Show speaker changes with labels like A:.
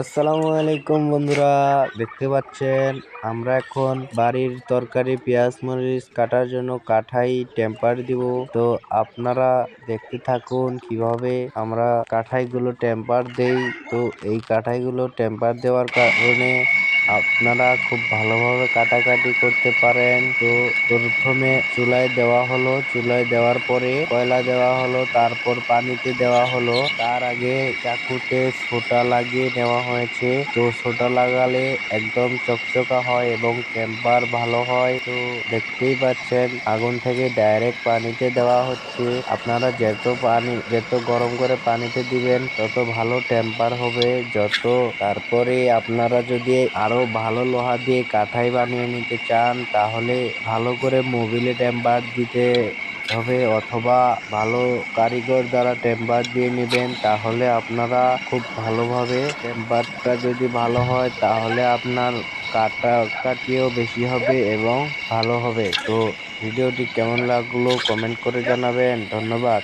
A: আসসালামু আলাইকুম বন্ধুরা, দেখতে পাচ্ছেন, আমরা এখন বাড়ির তরকারি, পেঁয়াজ, মরিচ কাটার জন্য কাঠাই টেম্পার দিব। তো আপনারা দেখতে থাকুন কীভাবে আমরা কাঠাইগুলো টেম্পার দেই। তো এই কাঠাইগুলো টেম্পার দেওয়ার কারণে আপনারা খুব ভালোভাবে কাটাকাটি করতে পারেন। তো প্রথমে চুলায় দেওয়া হলো। চুলায় দেওয়ার পরে কয়লা দেওয়া হলো, তারপর পানিতে দেওয়া হলো। তার আগে চাকুতে সোটা লাগিয়ে নেওয়া হয়েছে। তো সোটা লাগালে একদম চকচকা হয় এবং টেম্পার ভালো হয়। তো দেখতেই পাচ্ছেন, আগুন থেকে ডাইরেক্ট পানিতে দেওয়া হচ্ছে। আপনারা যত পানি, যত গরম করে পানিতে দিবেন, তত ভালো টেম্পার হবে। যত, তারপরে আপনারা যদি আরও ভালো লোহা দিয়ে কাঠাই বানিয়ে নিতে চান, তাহলে ভালো করে মোবিলে টেম্পার দিতে হবে অথবা ভালো কারিগর দ্বারা টেম্পার দিয়ে নেবেন, তাহলে আপনারা খুব ভালোভাবে টেম্পারটা যদি ভালো হয়, তাহলে আপনার কাটা কাটিও বেশি হবে এবং ভালো হবে। তো ভিডিওটি কেমন লাগল কমেন্ট করে জানাবেন। ধন্যবাদ।